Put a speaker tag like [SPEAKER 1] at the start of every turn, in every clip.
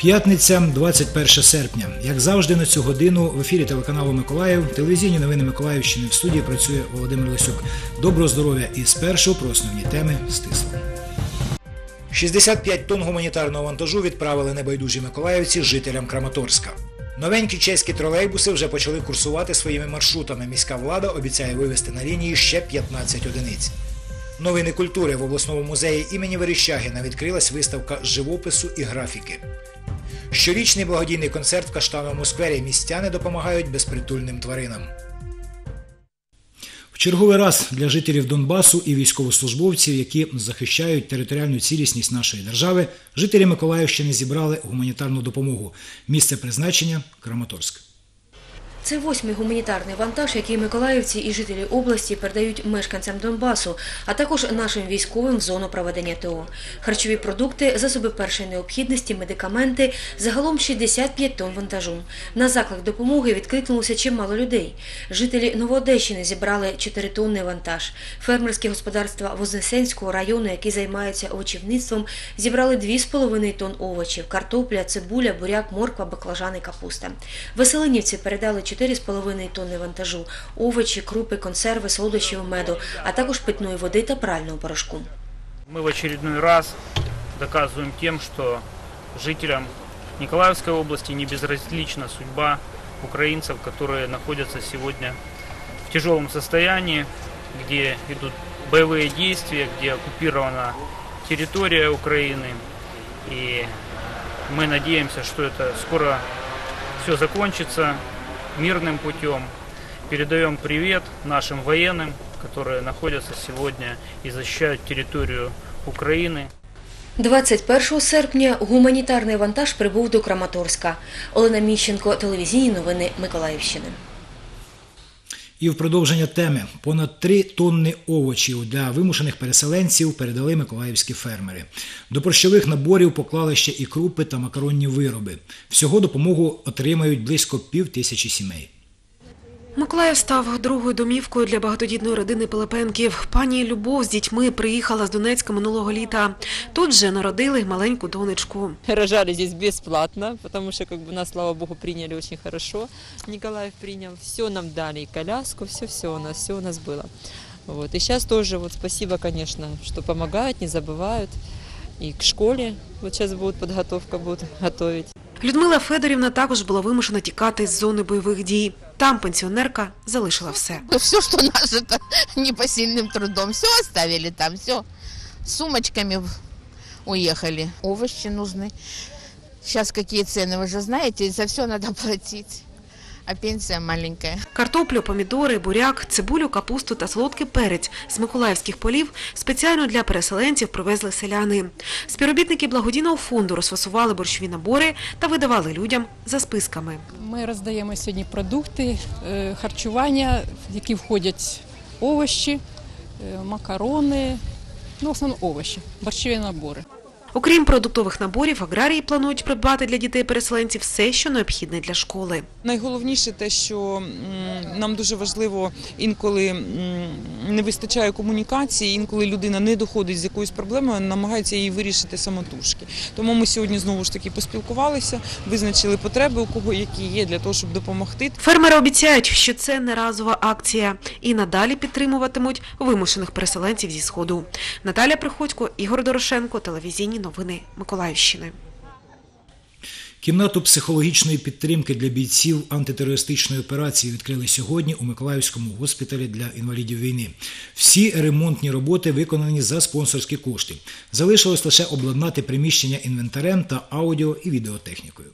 [SPEAKER 1] П'ятниця, 21 серпня. Як завжди, на цю годину в ефірі телеканалу Миколаїв, телевізійні новини Миколаївщини в студії працює Володимир Лисюк. Доброго здоров'я і спершу про основні теми стисло. 65 тонн гуманітарного вантажу відправили небайдужі миколаївці жителям Краматорська. Новенькі чеські тролейбуси вже почали курсувати своїми маршрутами. Міська влада обіцяє вивезти на лінії ще 15 одиниць. Новини культури в обласному музеї імені Верещагіна відкрилась виставка живопису і графіки. Щорічний благодійний концерт в Каштановому сквері містяни допомагають безпритульним тваринам. Черговий раз для жителів Донбасу і військовослужбовців, які захищають територіальну цілісність нашої держави, жителі Миколаївщини зібрали гуманітарну допомогу. Місце призначення Краматорськ.
[SPEAKER 2] Це восьмий гуманітарний вантаж, який миколаївці і жителі області передають мешканцям Донбасу, а також нашим військовим в зону проведення ТО. Харчові продукти, засоби першої необхідності, медикаменти – загалом 65 тонн вантажу. На заклик допомоги відкликнулося чимало людей. Жителі Новоодещини зібрали 4-тонний вантаж. Фермерські господарства Вознесенського району, які займаються овочівництвом, зібрали 2,5 тонн овочів – картопля, цибуля, буряк, морква, баклажани, капуста. Веселинівці передали 4,5 тонни вантажу – овочі, крупи, консерви, солодощів, меду, а також питної води та прального порошку.
[SPEAKER 3] Мы в очередной раз доказываем тем, что жителям Николаевской области не безразлична судьба украинцев, которые находятся сегодня в тяжелом состоянии, где идут боевые действия, где оккупирована территория Украины. И мы надеемся, что это скоро все закончится мирным путем. Передаем привет нашим военным, которые находятся сегодня и защищают территорию Украины.
[SPEAKER 2] 21 серпня гуманітарний вантаж прибув до Краматорська. Олена Міщенко, телевізійні новини Миколаївщини.
[SPEAKER 1] І в продовження теми понад три тонни овочів для вимушених переселенців передали миколаївські фермери. До борщових наборів поклали ще і крупи та макаронні вироби. Всього допомогу отримають близько пів тисячі сімей.
[SPEAKER 4] Миколаїв став другою домівкою для багатодітної родини Пилипенків. Пані Любов з дітьми приїхала з Донецька минулого літа. Тут же народили маленьку донечку.
[SPEAKER 5] Рожали здесь бесплатно, потому что как бы нас, слава богу, приняли очень хорошо. Николаев принял, все нам дали, и коляску, все-все у нас, все у нас было. Вот. И сейчас тоже вот спасибо, конечно, что помогают, не забывают. И к школе, вот сейчас будут подготовка, будут готовить.
[SPEAKER 4] Людмила Федорівна також була вимушена тікати з зони бойових дій. Там пенсіонерка залишила все.
[SPEAKER 6] Все, что нажито непосильным трудом, все оставили там, все. С сумочками в- уехали. Овощи нужны. Сейчас какие цены, вы же знаете, за все надо платить. А пенсия маленькая.
[SPEAKER 4] Картоплю, помідори, буряк, цибулю, капусту та солодкий перець з миколаївських полів спеціально для переселенців привезли селяни. Співробітники благодійного фонду розфасували борщові набори та видавали людям за списками.
[SPEAKER 7] Ми роздаємо сьогодні продукти е, харчування, в які входять овочі, е, макарони, ну, в основному овочі, борщові набори.
[SPEAKER 4] Окрім продуктових наборів, аграрії планують придбати для дітей-переселенців все, що необхідне для школи.
[SPEAKER 8] Найголовніше те, що нам дуже важливо інколи не вистачає комунікації, інколи людина не доходить з якоюсь проблемою, намагається її вирішити самотужки. Тому ми сьогодні знову ж таки поспілкувалися, визначили потреби, у кого які є для того, щоб допомогти.
[SPEAKER 4] Фермери обіцяють, що це не разова акція і надалі підтримуватимуть вимушених переселенців зі сходу. Наталя Приходько, Ігор Дорошенко, телевізійні новини Миколаївщини.
[SPEAKER 1] Кімнату психологічної підтримки для бійців антитерористичної операції відкрили сьогодні у Миколаївському госпіталі для інвалідів війни. Всі ремонтні роботи виконані за спонсорські кошти. Залишилось лише обладнати приміщення інвентарем та аудіо і відеотехнікою.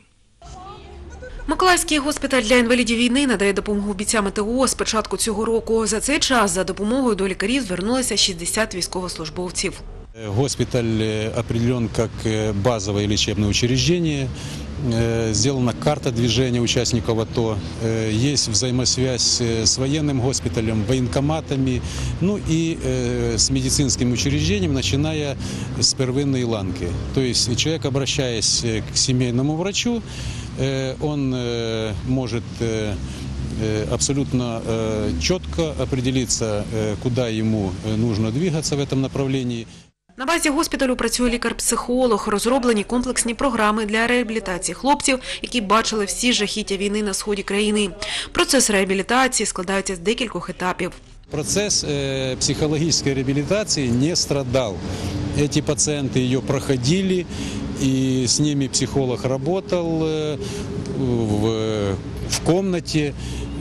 [SPEAKER 4] Миколаївський госпіталь для інвалідів війни надає допомогу бійцям ТО з початку цього року. За цей час за допомогою до лікарів звернулися 60 військовослужбовців.
[SPEAKER 9] Госпиталь э, определен как э, базовое лечебное учреждение. Э, Сделана карта движения участников АТО. Э, Есть взаимосвязь э, с военным госпиталем, военкоматами, ну и э, с медицинским учреждением, начиная с первинной ланки. То есть человек, обращаясь э, к семейному врачу, э, он э, может э, э, абсолютно э, четко определиться, э, куда ему э, нужно двигаться в этом направлении.
[SPEAKER 4] На базі госпіталю працює лікар-психолог, розроблені комплексні програми для реабілітації хлопців, які бачили всі жахіття війни на сході країни. Процес реабілітації складається з декількох етапів.
[SPEAKER 9] Процесс э, психологической реабилитации не страдал. Эти пациенты ее проходили, и с ними психолог работал э, в, в комнате,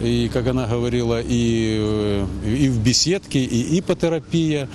[SPEAKER 9] и, как она говорила, и, э, и в беседке, и ипотерапия.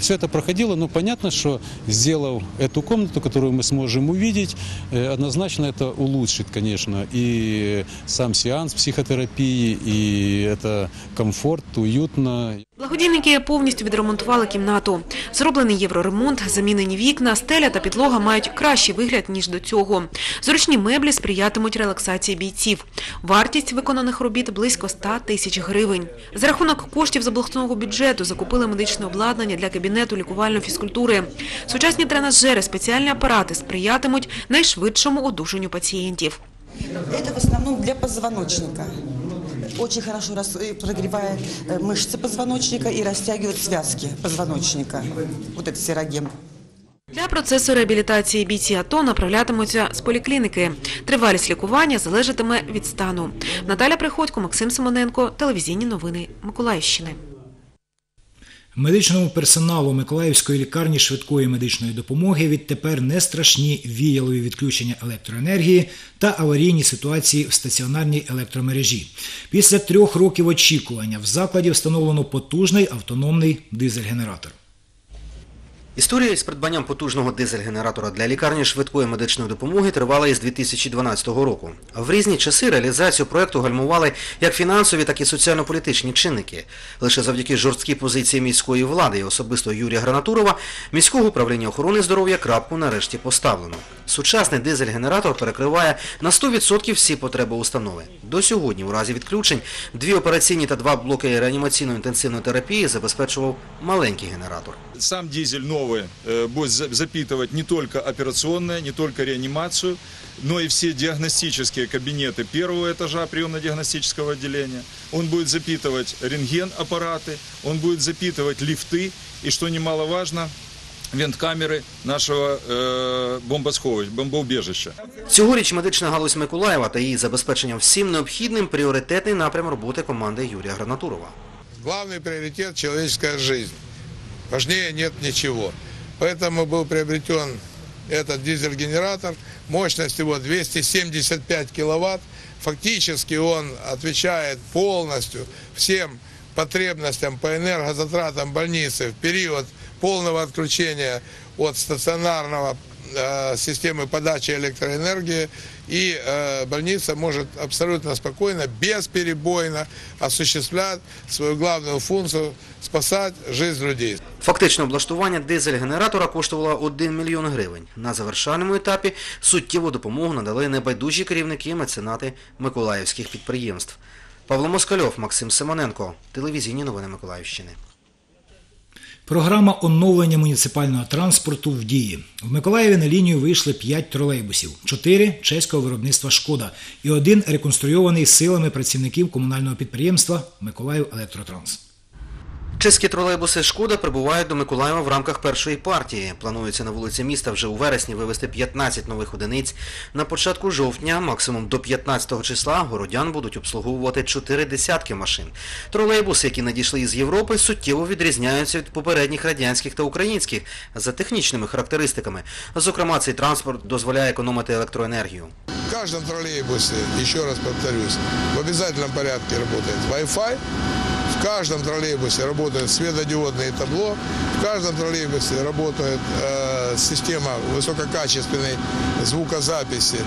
[SPEAKER 9] Все это проходило, но понятно, что сделав эту комнату, которую мы сможем увидеть, э, однозначно это улучшит, конечно, и сам сеанс психотерапии, и это комфорт, уютно.
[SPEAKER 4] Благодійники повністю відремонтували кімнату. Зроблений євроремонт, замінені вікна, стеля та підлога мають кращий вигляд, ніж до цього. Зручні меблі сприятимуть релаксації бійців. Вартість виконаних робіт близько 100 тисяч гривень. За рахунок коштів з обласного бюджету закупили медичне обладнання для кабінету лікувальної фізкультури. Сучасні тренажери, спеціальні апарати сприятимуть найшвидшому одужанню пацієнтів.
[SPEAKER 10] Это в основном для позвоночника Очень хорошо рас- э, прогревает э, мышцы позвоночника и растягивает связки позвоночника. Вот этот сероген.
[SPEAKER 4] Для процесу реабілітації бійці АТО направлятимуться з поліклініки. Тривалість лікування залежатиме від стану. Наталя Приходько, Максим Симоненко, телевізійні новини Миколаївщини.
[SPEAKER 1] Медичному персоналу Миколаївської лікарні швидкої медичної допомоги відтепер не страшні віялові відключення електроенергії та аварійні ситуації в стаціонарній електромережі. Після трьох років очікування в закладі встановлено потужний автономний дизель-генератор.
[SPEAKER 11] Історія із придбанням потужного дизель-генератора для лікарні швидкої медичної допомоги тривала із 2012 року. В різні часи реалізацію проекту гальмували як фінансові, так і соціально-політичні чинники. Лише завдяки жорсткій позиції міської влади і особисто Юрія Гранатурова міського управління охорони здоров'я крапку нарешті поставлено. Сучасний дизель-генератор перекриває на 100% всі потреби установи. До сьогодні, у разі відключень, дві операційні та два блоки реанімаційно-інтенсивної терапії забезпечував маленький генератор.
[SPEAKER 12] Сам дизель новый э, будет за- запитывать не только операционные, не только реанимацию, но и все диагностические кабинеты первого этажа приемно-диагностического отделения. Он будет запитывать рентген-аппараты, он будет запитывать лифты и, что немаловажно, вент-камеры нашего э, бомбосховища, бомбоубежища.
[SPEAKER 11] Цьогоріч медична галузь Миколаєва та її забезпечення всім необхідним пріоритетний напрям роботи команди Юрія Гранатурова.
[SPEAKER 13] Главный приоритет – человеческая жизнь. Важнее нет ничего. Поэтому был приобретен этот дизель-генератор. Мощность его 275 киловатт. Фактически он отвечает полностью всем потребностям по энергозатратам больницы в период полного отключения от стационарного э, системы подачи электроэнергии. И э, больница может абсолютно спокойно, бесперебойно осуществлять свою главную функцию – спасать жизнь людей.
[SPEAKER 11] Фактично облаштування дизель-генератора коштувало 1 мільйон гривень. На завершальному етапі суттєву допомогу надали небайдужі керівники меценати миколаївських підприємств. Павло Москальов, Максим Симоненко, телевізійні новини Миколаївщини.
[SPEAKER 1] Програма оновлення муніципального транспорту в дії. В Миколаєві на лінію вийшли 5 тролейбусів, 4 чеського виробництва Шкода і один реконструйований силами працівників комунального підприємства Миколаїв Електротранс.
[SPEAKER 11] Чеські тролейбуси «Шкода» прибувають до Миколаєва в рамках першої партії. Планується на вулиці міста вже у вересні вивезти 15 нових одиниць. На початку жовтня, максимум до 15 числа, городян будуть обслуговувати 4 десятки машин. Тролейбуси, які надійшли із Європи, суттєво відрізняються від попередніх радянських та українських за технічними характеристиками. Зокрема, цей транспорт дозволяє економити електроенергію.
[SPEAKER 13] В каждом троллейбусе, еще раз повторюсь, в обязательном порядке работает Wi-Fi. В каждом троллейбусе работает светодиодное табло. В каждом троллейбусе работает э, система высококачественной звукозаписи,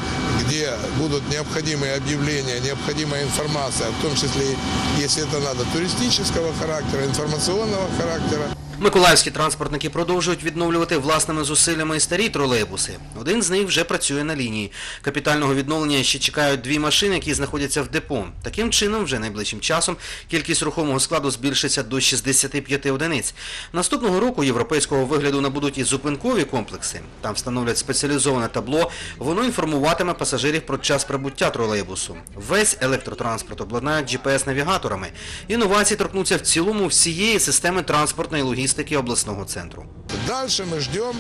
[SPEAKER 13] где будут необходимые объявления, необходимая информация, в том числе, если это надо, туристического характера, информационного характера.
[SPEAKER 11] Миколаївські транспортники продовжують відновлювати власними зусиллями і старі тролейбуси. Один з них вже працює на лінії. Капітального відновлення ще чекають дві машини, які знаходяться в депо. Таким чином, вже найближчим часом кількість рухомого складу збільшиться до 65 одиниць. Наступного року європейського вигляду набудуть і зупинкові комплекси. Там встановлять спеціалізоване табло, воно інформуватиме пасажирів про час прибуття тролейбусу. Весь електротранспорт обладнають GPS-навігаторами. Інновації торкнуться в цілому всієї системи транспортної логістики логістики обласного центру.
[SPEAKER 13] Дальше мы ждем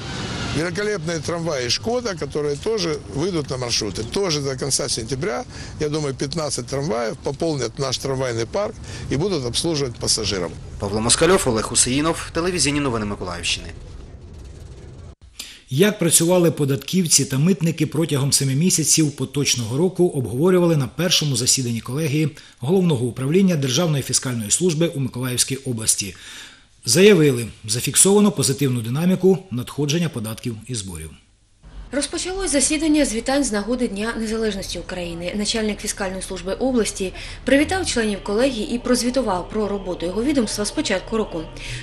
[SPEAKER 13] великолепные трамваи «Шкода», которые тоже выйдут на маршруты. Тоже до конца сентября, я думаю, 15 трамваев пополнят наш трамвайный парк и будут обслуживать пассажиров.
[SPEAKER 11] Павло Москальов, Олег Хусеїнов, телевізійні новини Миколаївщини.
[SPEAKER 1] Як працювали податківці та митники протягом семи місяців поточного року, обговорювали на першому засіданні колегії головного управління Державної фіскальної служби у Миколаївській області. Заявили, зафіксовано позитивну динаміку надходження податків і зборів.
[SPEAKER 2] Розпочалось засідання з вітань з нагоди Дня Незалежності України. Начальник фіскальної служби області привітав членів колегії і прозвітував про роботу його відомства з початку року.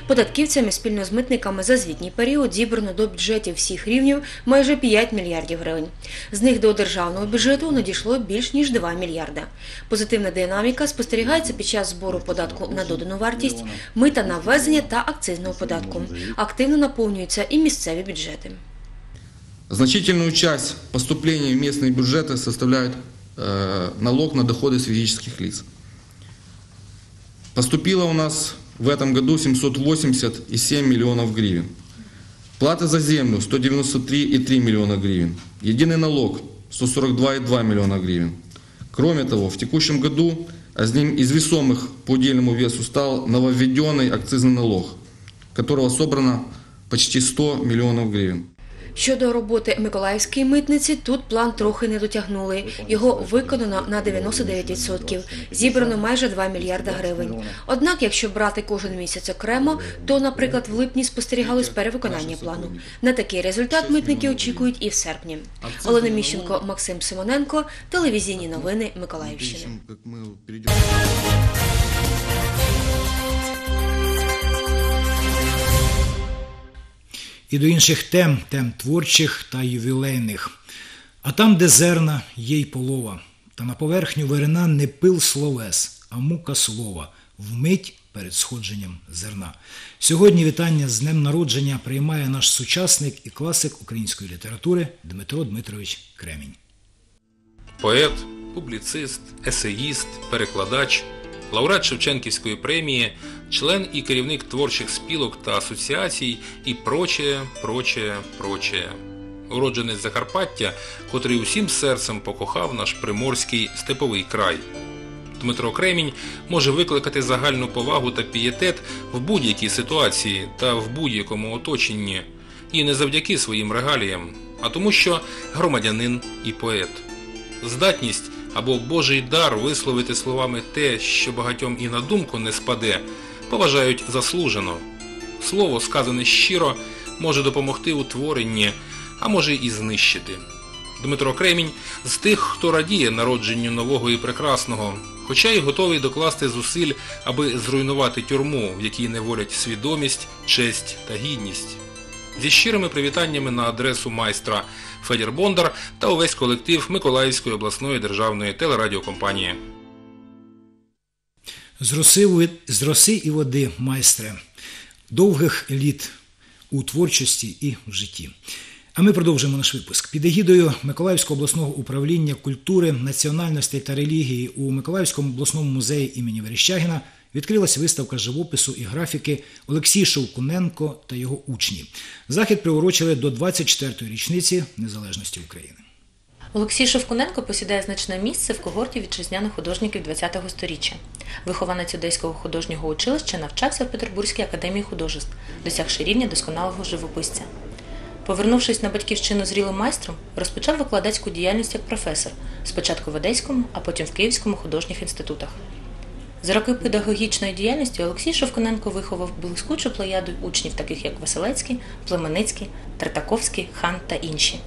[SPEAKER 2] Податківцями спільно з митниками за звітній період зібрано до бюджетів всіх рівнів майже 5 мільярдів гривень. З них до державного бюджету надійшло більш ніж 2 мільярда. Позитивна динаміка спостерігається під час збору податку на додану вартість, мита на ввезення та акцизного податку. Активно наповнюються і місцеві бюджети.
[SPEAKER 14] Значительную часть поступлений в местные бюджеты составляет э, налог на доходы с физических лиц. Поступило у нас в этом году 780,7 миллионов гривен. Плата за землю 193,3 миллиона гривен. Единый налог 142,2 миллиона гривен. Кроме того, в текущем году одним из весомых по удельному весу стал нововведенный акцизный налог, которого собрано почти 100 миллионов гривен.
[SPEAKER 2] Щодо роботи Миколаївської митниці, тут план трохи не дотягнули. Його виконано на 99%. Зібрано майже 2 мільярда гривень. Однак, якщо брати кожен місяць окремо, то, наприклад, в липні спостерігалось перевиконання плану. На такий результат митники очікують і в серпні. Олена Міщенко, Максим Симоненко, телевізійні новини Миколаївщини.
[SPEAKER 1] І до інших тем, тем творчих та ювілейних. А там, де зерна, є й полова, та на поверхню вирина не пил словес, а мука слова, вмить перед сходженням зерна. Сьогодні вітання з днем народження приймає наш сучасник і класик української літератури Дмитро Дмитрович Кремінь.
[SPEAKER 15] Поет, публіцист, есеїст, перекладач, лауреат Шевченківської премії, член і керівник творчих спілок та асоціацій і прочее, прочее, прочее. Уродженець Закарпаття, котрий усім серцем покохав наш приморський степовий край. Дмитро Кремінь може викликати загальну повагу та пієтет в будь-якій ситуації та в будь-якому оточенні, і не завдяки своїм регаліям, а тому, що громадянин і поет. Здатність або Божий дар висловити словами те, що багатьом і на думку не спаде, поважають заслужено. Слово, сказане щиро, може допомогти у творенні, а може і знищити. Дмитро Кремінь з тих, хто радіє народженню нового і прекрасного, хоча й готовий докласти зусиль, аби зруйнувати тюрму, в якій неволять свідомість, честь та гідність. Зі щирими привітаннями на адресу майстра Федір Бондар та увесь колектив Миколаївської обласної державної телерадіокомпанії.
[SPEAKER 1] З роси, з роси і води, майстре, довгих літ у творчості і в житті. А ми продовжуємо наш випуск. Під егідою Миколаївського обласного управління культури, національностей та релігії у Миколаївському обласному музеї імені Верещагіна відкрилась виставка живопису і графіки Олексій Шовкуненко та його учні. Захід приурочили до 24-ї річниці незалежності України.
[SPEAKER 16] Олексій Шовкуненко посідає значне місце в когорті вітчизняних художників ХХ століття. Вихованець Одеського художнього училища навчався в Петербурзькій академії художеств, досягши рівня досконалого живописця. Повернувшись на батьківщину зрілим майстром, розпочав викладацьку діяльність як професор, спочатку в Одеському, а потім в Київському художніх інститутах. За роки педагогічної діяльності Олексій Шовконенко виховав блискучу плеяду учнів, таких як Василецький, Племеницький, Третаковський, Хан та інші.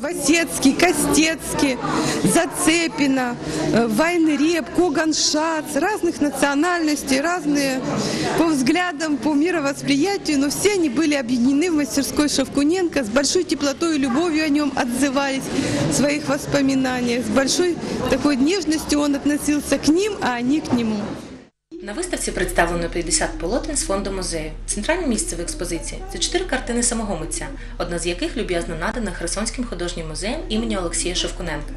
[SPEAKER 17] Васецкий, Костецкий, Зацепина, э, Вайнреб, Коган Шац, разных национальностей, разные по взглядам, по мировосприятию, но все они были объединены в мастерской Шевкуненко, с большой теплотой и любовью о нем отзывались в своих воспоминаниях, с большой такой нежностью он относился к ним, а они к нему.
[SPEAKER 16] На виставці представлено 50 полотен з фонду музею. Центральне місце в експозиції це чотири картини самого митця, одна з яких люб'язно надана Херсонським художнім музеєм імені Олексія Шевкуненка.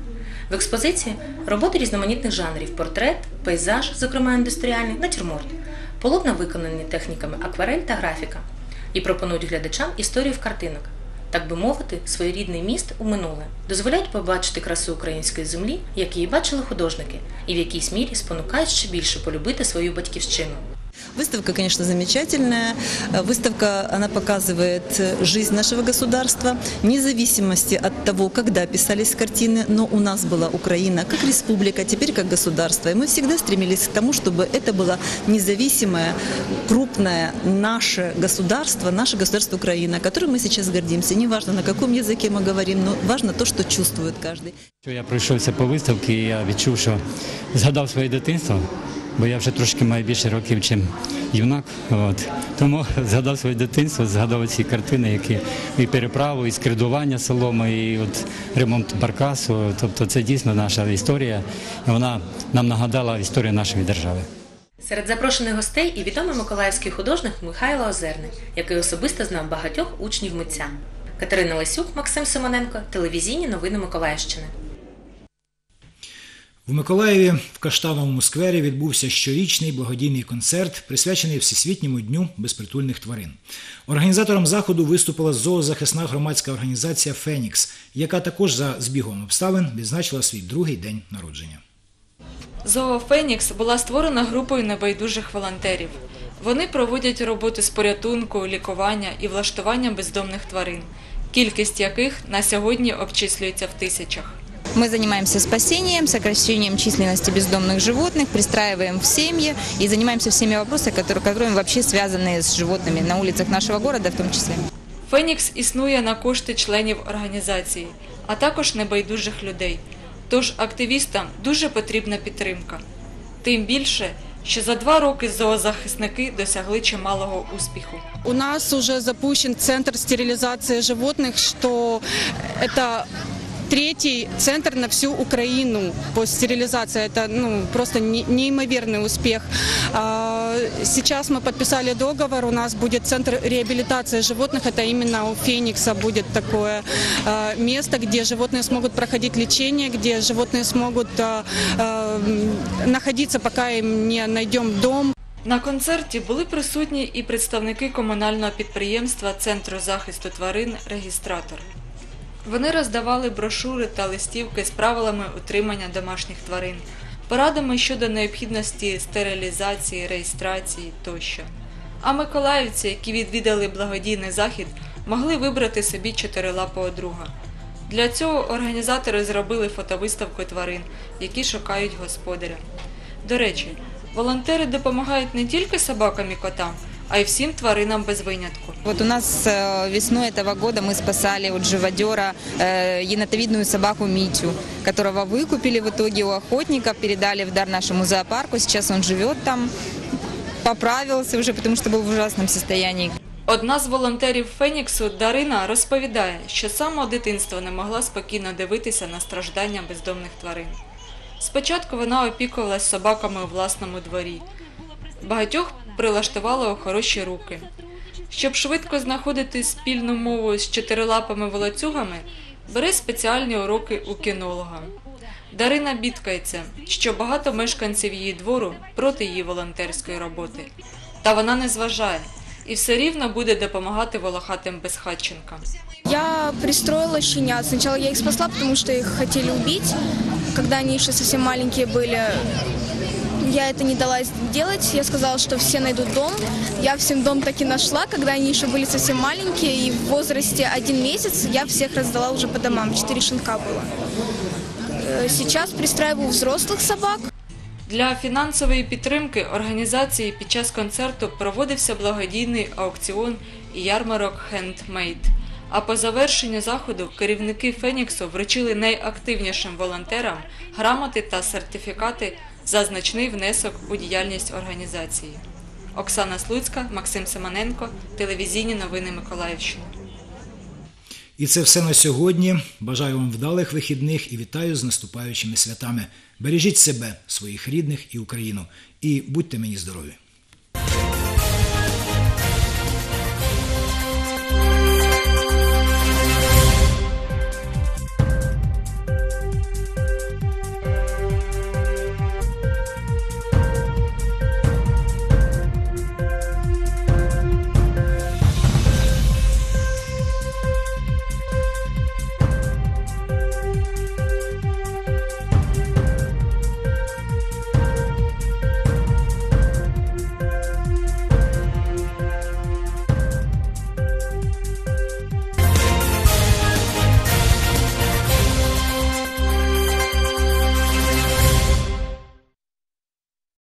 [SPEAKER 16] В експозиції роботи різноманітних жанрів: портрет, пейзаж, зокрема індустріальний, натюрморт. Полотна виконані техніками акварель та графіка і пропонують глядачам історію в картинок. Так би мовити, своєрідний міст у минуле дозволяють побачити красу української землі, як її бачили художники, і в якійсь мірі спонукають ще більше полюбити свою батьківщину.
[SPEAKER 18] Выставка, конечно, замечательная. Выставка, она показывает жизнь нашего государства, вне зависимости от того, когда писались картины, но у нас была Украина как республика, теперь как государство. И мы всегда стремились к тому, чтобы это было независимое, крупное наше государство, наше государство Украина, которым мы сейчас гордимся. Неважно, на каком языке мы говорим, но важно то, что чувствует каждый.
[SPEAKER 19] Я пройшовся по виставці, і я відчув, що згадав своє дитинство, Бо я вже трошки маю більше років, ніж юнак. От. Тому згадав своє дитинство, згадав ці картини, які і переправу, і скридування соломи, і от ремонт баркасу. Тобто це дійсно наша історія. Вона нам нагадала історію нашої держави.
[SPEAKER 16] Серед запрошених гостей і відомий миколаївський художник Михайло Озерний, який особисто знав багатьох учнів митця. Катерина Лисюк, Максим Симоненко, телевізійні новини Миколаївщини.
[SPEAKER 1] В Миколаєві в Каштановому сквері відбувся щорічний благодійний концерт, присвячений Всесвітньому дню безпритульних тварин. Організатором заходу виступила зоозахисна громадська організація Фенікс, яка також за збігом обставин відзначила свій другий день народження.
[SPEAKER 20] Зоо Фенікс була створена групою небайдужих волонтерів. Вони проводять роботи з порятунку, лікування і влаштування бездомних тварин, кількість яких на сьогодні обчислюється в тисячах.
[SPEAKER 21] Мы занимаемся спасением, сокращением численности бездомных животных, пристраиваем в семьи и занимаемся всеми вопросами, которые, которые вообще связаны с животными на улицах нашего города в том числе.
[SPEAKER 20] Фенікс існує на кошти членів організації, а також небайдужих людей. Тож активістам дуже потрібна підтримка. Тим більше, що за два роки зоозахисники досягли чималого успіху.
[SPEAKER 22] У нас уже запущен центр стерилизации животных, что это третий центр на всю Украину по стерилизации. Это ну, просто не- неимоверный успех. А, Сейчас мы подписали договор, у нас будет центр реабилитации животных. Это именно у Феникса будет такое а, место, где животные смогут проходить лечение, где животные смогут а, а, м, находиться, пока им не найдем дом.
[SPEAKER 20] На концерті були присутні і представники комунального підприємства Центру захисту тварин Регістратор. Вони роздавали брошури та листівки з правилами утримання домашніх тварин, порадами щодо необхідності стерилізації, реєстрації тощо. А миколаївці, які відвідали благодійний захід, могли вибрати собі чотирилапого друга. Для цього організатори зробили фотовиставку тварин, які шукають господаря. До речі, волонтери допомагають не тільки собакам і котам, а й всім тваринам без винятку.
[SPEAKER 21] Вот у нас э, весной этого года мы спасали от живодера э, енотовидную собаку Митю, которого выкупили в итоге у охотников, передали в дар нашему зоопарку. Сейчас он живет там, поправился уже, потому что был в ужасном состоянии.
[SPEAKER 20] Одна з волонтерів Феніксу Дарина розповідає, що з самого дитинства не могла спокійно дивитися на страждання бездомних тварин. Спочатку вона опікувалась собаками у власному дворі. Багатьох прилаштувала у хороші руки. Щоб швидко знаходити спільну мову з чотирилапими волоцюгами, бере спеціальні уроки у кінолога. Дарина бідкається, що багато мешканців її двору проти її волонтерської роботи. Та вона не зважає і все рівно буде допомагати волохатим безхатченкам.
[SPEAKER 23] Я пристроила щенят. Сначала я их спасла, потому что их хотели убить, когда они еще совсем маленькие были. Я это не дала сделать. Я сказала, что все найдут дом. Я всем дом так и нашла, когда они еще были совсем маленькие. И в возрасте один месяц я всех раздала уже по домам. Четыре щенка было. Э, Сейчас пристраиваю взрослых собак.
[SPEAKER 20] Для фінансової підтримки організації під час концерту проводився благодійний аукціон і ярмарок «Хендмейд». А по завершенню заходу керівники Феніксу вручили найактивнішим волонтерам грамоти та сертифікати за значний внесок у діяльність організації. Оксана Слуцька, Максим Семененко, телевізійні новини Миколаївщини.
[SPEAKER 1] І це все на сьогодні. Бажаю вам вдалих вихідних і вітаю з наступаючими святами. Бережіть себе, своїх рідних і Україну. І будьте мені здорові!